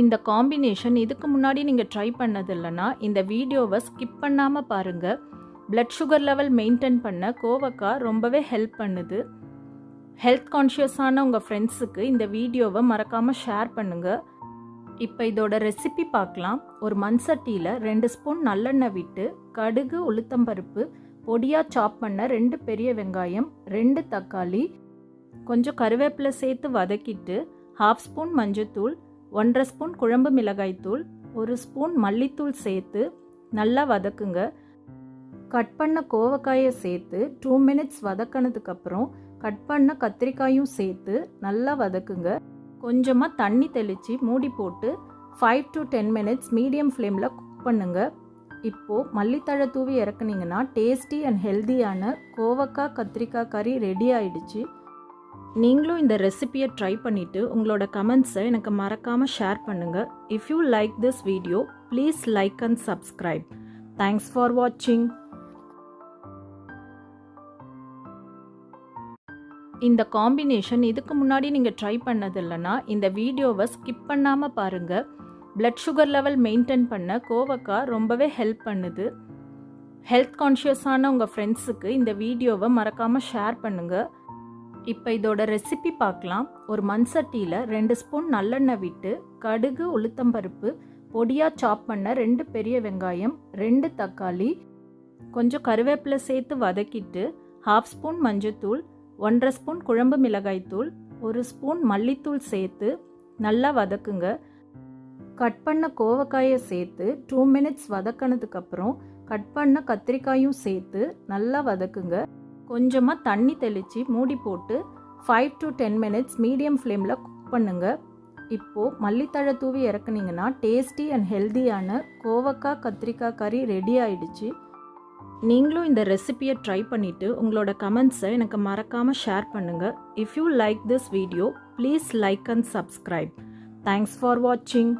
இந்த காம்பினேஷன் இதுக்கு முன்னாடி நீங்கள் ட்ரை பண்ணது இல்லைன்னா இந்த வீடியோவை ஸ்கிப் பண்ணாமல் பாருங்கள் பிளட் சுகர் லெவல் மெயின்டைன் பண்ண கோவக்காய் ரொம்பவே ஹெல்ப் பண்ணுது. ஹெல்த் கான்ஷியஸான உங்கள் ஃப்ரெண்ட்ஸுக்கு இந்த வீடியோவை மறக்காமல் ஷேர் பண்ணுங்கள் இப்போ இதோட ரெசிபி பார்க்கலாம். ஒரு மண் சட்டியில் ரெண்டு ஸ்பூன் நல்லெண்ணெய் விட்டு கடுகு உளுத்தம்பருப்பு பொடியாக சாப் பண்ண ரெண்டு பெரிய வெங்காயம் ரெண்டு தக்காளி கொஞ்சம் கருவேப்பிலை சேர்த்து வதக்கிட்டு ஹாஃப் ஸ்பூன் மஞ்சத்தூள் ஒன்றரை ஸ்பூன் குழம்பு மிளகாய்த்தூள் ஒரு ஸ்பூன் மல்லித்தூள் சேர்த்து நல்லா வதக்குங்க. கட் பண்ண கோவக்காயை சேர்த்து டூ மினிட்ஸ் வதக்கினதுக்கப்புறம் கட் பண்ண கத்திரிக்காயும் சேர்த்து நல்லா வதக்குங்க. கொஞ்சமாக தண்ணி தெளித்து மூடி போட்டு five to ten minutes medium ஃப்ளேமில் குக் பண்ணுங்க. இப்போது மல்லித்தழை தூவி இறக்குனீங்கன்னா டேஸ்டி அண்ட் ஹெல்தியான கோவக்காய் கத்திரிக்காய் கறி ரெடி ஆயிடுச்சு. நீங்களும் இந்த ரெசிபியை ட்ரை பண்ணிவிட்டு உங்களோட கமெண்ட்ஸை எனக்கு மறக்காமல் ஷேர் பண்ணுங்கள் if you like this video please like and subscribe thanks for வாட்சிங் இந்த காம்பினேஷன் இதுக்கு முன்னாடி நீங்கள் ட்ரை பண்ணது இல்லைன்னா இந்த வீடியோவை ஸ்கிப் பண்ணாமல் பாருங்கள் பிளட் சுகர் லெவல் மெயின்டைன் பண்ண கோவக்காய் ரொம்பவே ஹெல்ப் பண்ணுது. ஹெல்த் கான்ஷியஸான உங்கள் ஃப்ரெண்ட்ஸுக்கு இந்த வீடியோவை மறக்காமல் ஷேர் பண்ணுங்கள் இப்போ இதோட ரெசிபி பார்க்கலாம். ஒரு மண் சட்டியில் ரெண்டு ஸ்பூன் நல்லெண்ணெய் விட்டு கடுகு உளுத்தம்பருப்பு பொடியாக சாப் பண்ண ரெண்டு பெரிய வெங்காயம் ரெண்டு தக்காளி கொஞ்சம் கருவேப்பிலை சேர்த்து வதக்கிட்டு ஹாஃப் ஸ்பூன் மஞ்சத்தூள் ஒன்றரை ஸ்பூன் குழம்பு மிளகாய்த்தூள் ஒரு ஸ்பூன் மல்லித்தூள் சேர்த்து நல்லா வதக்குங்க. கட் பண்ண கோவக்காயை சேர்த்து டூ மினிட்ஸ் வதக்கினதுக்கப்புறம் கட் பண்ண கத்திரிக்காயும் சேர்த்து நல்லா வதக்குங்க. கொஞ்சமாக தண்ணி தெளித்து மூடி போட்டு five to ten minutes medium ஃப்ளேமில் குக் பண்ணுங்கள் இப்போது மல்லித்தழை தூவி இறக்குனீங்கன்னா டேஸ்டி அண்ட் ஹெல்தியான கோவக்காய் கத்திரிக்காய் கறி ரெடி ஆயிடுச்சு. நீங்களும் இந்த ரெசிபியை ட்ரை பண்ணிவிட்டு உங்களோட கமெண்ட்ஸை எனக்கு மறக்காமல் ஷேர் பண்ணுங்கள் if you like this video please like and subscribe thanks for வாட்சிங்